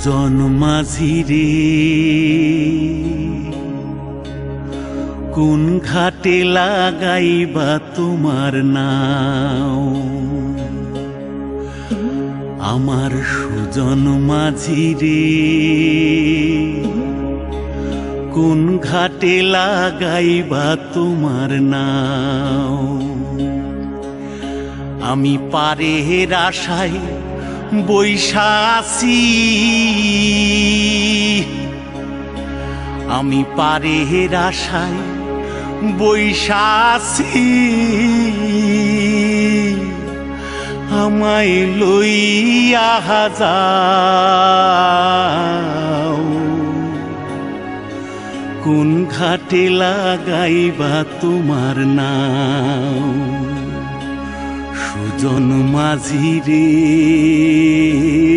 সুজন মাঝি রে। কোন ঘাটে লাগাইবা তোমার নাও আমার সুজন মাঝি রে। কোন ঘাটে লাগাইবা তোমার নাও আমি পারের আশায় বৈশাসি আমি পারের আশায় বৈশাসি আমায় লইয়া যাও। কোন ঘাটে লাগাইবা তোমার নাও সুজন মাঝি রে।